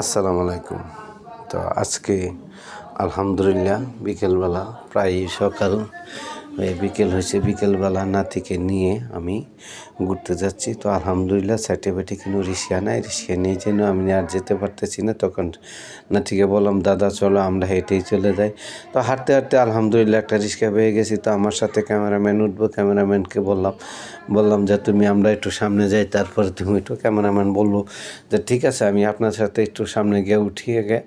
আসসালামু আলাইকুম। তো আজকে আলহামদুলিল্লাহ বিকেলবেলা প্রায় সকাল এই বিকেল হয়েছে, বিকেলবেলা নাতিকে নিয়ে আমি ঘুরতে যাচ্ছি। তো আলহামদুলিল্লাহ সার্টিফিকেটে কিন্তু রিক্সা নাই রিক্সা নিয়ে যেন আমি আর যেতে পারতেছি না। তখন নাতিকে বললাম, দাদা, চলো আমরা হেঁটেই চলে যাই। তো হাঁটতে হাঁটতে আলহামদুলিল্লাহ একটা রিক্সা পেয়ে গেছি। তো আমার সাথে ক্যামেরাম্যান উঠবো, ক্যামেরাম্যানকে বললাম বললাম যে, তুমি আমরা একটু সামনে যাই, তারপরে তুমি একটু ক্যামেরাম্যান বলল যে, ঠিক আছে, আমি আপনার সাথে একটু সামনে গিয়ে উঠিয়ে গে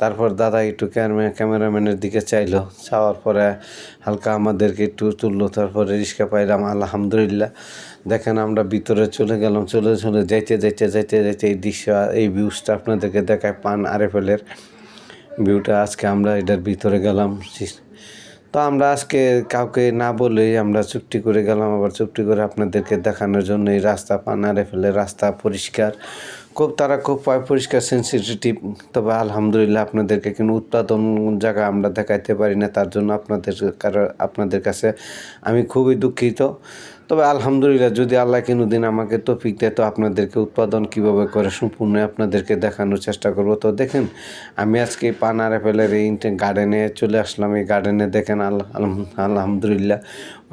তারপর দাদা একটু ক্যামেরা, ক্যামেরাম্যানের দিকে চাইলো। চাওয়ার পরে হালকা আমাদেরকে একটু তুললো, তারপরে রিক্সা পাইলাম, আলহামদুলিল্লাহ। দেখেন আমরা ভিতরে চলে গেলাম, চলে চলে যাইতে যাইতে যাইতে যাইতে এই দৃশ্য, এই ভিউজটা আপনাদেরকে দেখায় পান আরেফেলের ভিউটা আজকে আমরা এটার ভিতরে গেলাম। তো আমরা আজকে কাউকে না বলেই আমরা চুক্তি করে গেলাম, আবার চুক্তি করে আপনাদেরকে দেখানোর জন্য এই রাস্তা পানারে ফেলে রাস্তা পরিষ্কার। খুব তারা খুব পরিষ্কার সেন্সিটিভ তবে আলহামদুলিল্লাহ আপনাদেরকে কিন্তু উৎপাদন জায়গা আমরা দেখাইতে পারি না, তার জন্য আপনাদের আপনাদের কাছে আমি খুবই দুঃখিত। তবে আলহামদুলিল্লাহ, যদি আল্লাহ দিন আমাকে তফিক দেয়, তো আপনাদেরকে উৎপাদন কীভাবে করে সম্পূর্ণ আপনাদেরকে দেখানোর চেষ্টা করব। তো দেখেন, আমি আজকে পানার অ্যাপেলের এই গার্ডেনে চলে আসলাম। এই গার্ডেনে দেখেন আল্লাহ আলহামদুলিল্লাহ,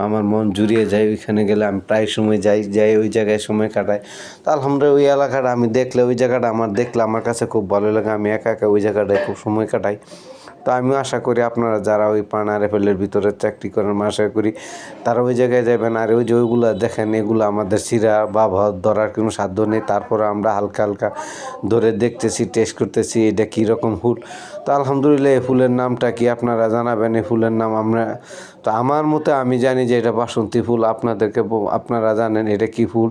আমার মন জুড়িয়ে যায়। ওইখানে গেলে আমি প্রায় সময় যাই যাই ওই জায়গায় সময় কাটাই। তো আলহামদুলিল্লাহ, ওই এলাকাটা আমি দেখলে, ওই জায়গাটা আমার দেখলে আমার কাছে খুব ভালো লাগে। আমি একা একা ওই জায়গাটায় খুব সময় কাটাই। তো আমিও আশা করি আপনারা যারা ওই পানা রেফেলের ভিতরে চাকরি করেন আশা করি তারা ওই জায়গায় যাবেন আর ওই যে ওইগুলো দেখেন, এগুলো আমাদের শিরা বা ধরার কোনো সাধ্য নেই। তারপরে আমরা হালকা হালকা ধরে দেখতেছি টেস্ট করতেছি, এটা কীরকম ফুল তো আলহামদুলিল্লাহ, এই ফুলের নামটা কি আপনারা জানাবেন? এই ফুলের নাম আমরা তো আমার মতে আমি জানি যে এটা বাসন্তী ফুল, আপনাদেরকে আপনারা জানেন এটা কি ফুল,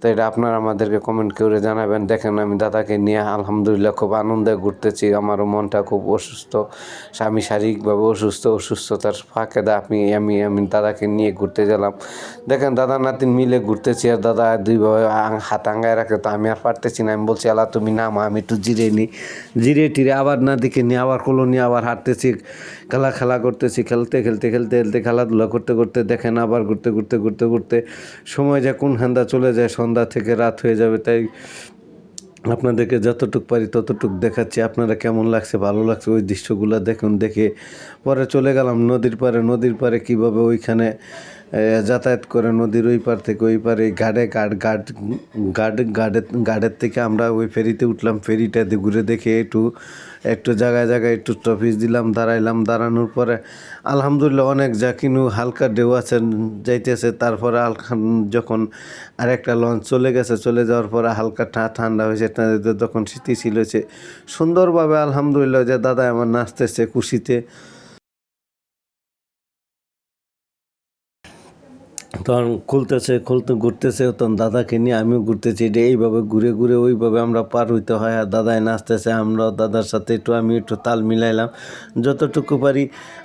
তো এটা আপনারা আমাদেরকে কমেন্ট করে জানাবেন। দেখেন আমি দাদাকে নিয়ে আলহামদুলিল্লাহ খুব আনন্দে ঘুরতেছি, আমারও মনটা খুব অসুস্থ, স্বামী শারীরিকভাবে অসুস্থ, অসুস্থতার ফাঁকে দা আপনি আমি আমি দাদাকে নিয়ে ঘুরতে গেলাম। দেখেন দাদা নাতিন মিলে ঘুরতেছি আর দাদা দুইভাবে হাত আঙ্গায় রাখে, তো আমি আর পারতেছি না, আমি বলছি, আল্লাহ, তুমি নামা, আমি একটু জিরে নিই। জিরে টিরে আবার নাতিকে নিয়ে, আবার কলো নিয়ে আবার হাঁটতেছি খেলা খেলা করতেছি খেলতে খেলতে খেলতে খেলতে খেলাধুলা করতে করতে, দেখেন আবার ঘুরতে ঘুরতে ঘুরতে ঘুরতে সময় যা কোন হান্দা চলে যায়, সন্ধ্যা থেকে রাত হয়ে যাবে, তাই আপনাদেরকে যতটুক পারি ততটুক দেখাচ্ছি। আপনারা কেমন লাগছে, ভালো লাগছে ওই দৃশ্যগুলো দেখুন, দেখে পরে চলে গেলাম নদীর পারে নদীর পারে কীভাবে ওইখানে যাতায়াত করে নদীর ওই পার থেকে ওই পারে গাড়ে গাড গাড গাড গাডের গার্ডের থেকে আমরা ওই ফেরিতে উঠলাম। ফেরিটা ঘুরে দেখে একটু একটু জায়গায় জায়গায় একটু টপিস দিলাম, দাঁড়াইলাম। দাঁড়ানোর পরে আলহামদুলিল্লাহ অনেক যা কিনু হালকা ঢেউ আছে, যাইতেছে। তারপরে আলখান যখন আরেকটা লঞ্চ চলে গেছে, চলে যাওয়ার পরে হালকা ঠা, ঠান্ডা হয়েছে তখন স্মৃতি ছিল সুন্দরভাবে আলহামদুলিল্লাহ যে দাদা আমার নাচতেছে খুশিতে। তখন খুলতেছে, খুলতে ঘুরতেছে, তখন দাদাকে নিয়ে আমিও ঘুরতেছি। এটা এইভাবে ঘুরে ঘুরে ওইভাবে আমরা পার হইতে হয় আর দাদাই নাচতেছে, আমরাও দাদার সাথে একটু আমি একটু তাল মিলাইলাম। যতটুকু পারি,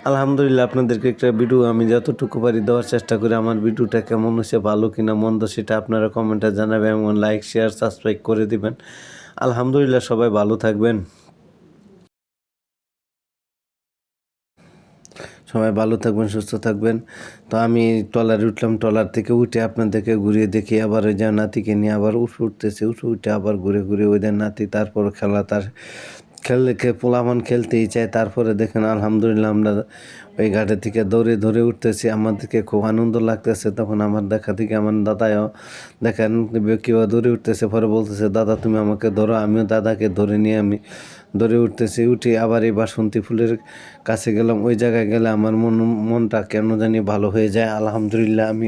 আলহামদুলিল্লাহ আপনাদেরকে একটা ভিডিও আমি যতটুকু পারি দেওয়ার চেষ্টা করি। আমার ভিডিওটা কেমন হচ্ছে ভালো কিনা, মন্দ সেটা আপনারা কমেন্টে জানাবেন এবং লাইক শেয়ার সাবস্ক্রাইব করে দিবেন। আলহামদুলিল্লাহ সবাই ভালো থাকবেন। সবাই ভালো থাকবেন, সুস্থ থাকবেন। তো আমি ট্রলারে উঠলাম, ট্রলার থেকে উঠে আপনাদেরকে ঘুরিয়ে দেখি, আবার ওই যে নাতিকে নিয়ে আবার উঠে উঠতেছে, উঠে উঠে আবার ঘুরে ঘুরে ওই যে নাতি, তারপর খেলা তার খেললে পোলামান খেলতেই চাই তারপরে দেখেন আলহামদুলিল্লাহ আমরা ওই ঘাটে থেকে দৌড়ে ধরে উঠতেছি আমাদেরকে খুব আনন্দ লাগতেছে। তখন আমার দেখা থেকে আমার দাদাও দেখেন কীভাবে দৌড়ে উঠতেছে, পরে বলতেছে, দাদা, তুমি আমাকে ধরো, আমিও দাদাকে ধরে নিয়ে আমি ধরে উঠতেছি। উঠে আবার এই বাসন্তী ফুলের কাছে গেলাম, ওই জায়গায় গেলে আমার মন, মনটা কেন জানি ভালো হয়ে যায়, আলহামদুলিল্লাহ আমি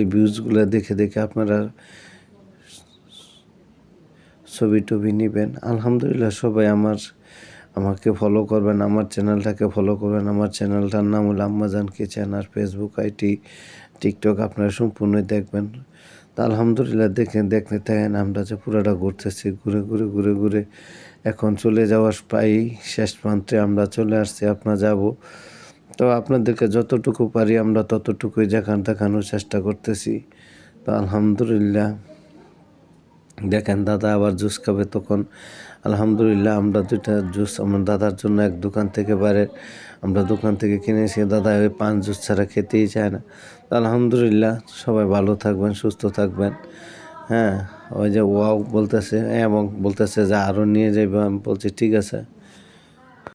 এই ভিউজগুলো দেখে দেখে আপনারা ছবি টবি নেবেন। আলহামদুলিল্লাহ সবাই আমার, আমাকে ফলো করবেন, আমার চ্যানেলটাকে ফলো করবেন। আমার চ্যানেলটার নাম হলো আম্মাজান কিচেন আর ফেসবুক আইটি টিকটক আপনারা সম্পূর্ণই দেখবেন। তা আলহামদুলিল্লাহ দেখে, দেখতে থাকেন, আমরা যে পুরোটা ঘুরতেছি, ঘুরে ঘুরে ঘুরে ঘুরে এখন চলে যাওয়ার প্রায় শেষ প্রান্তে আমরা চলে আসছি, আপনার যাব। তো আপনাদেরকে যতটুকু পারি আমরা ততটুকুই দেখান দেখানোর চেষ্টা করতেছি। তো আলহামদুলিল্লাহ। দেখেন দাদা আবার জুস খাবে তখন। আলহামদুলিল্লাহ আমরা দুইটা জুস আমার দাদার জন্য এক দোকান থেকে বাইরে আমরা দোকান থেকে কিনেছি দাদা ওই পান জুস ছাড়া খেতেই চায় না। তো আলহামদুলিল্লাহ সবাই ভালো থাকবেন, সুস্থ থাকবেন। হ্যাঁ ওই যে ওয়াও বলতেছে, এবং বলতেছে যে আরও নিয়ে যাইবে, আমি বলছি ঠিক আছে।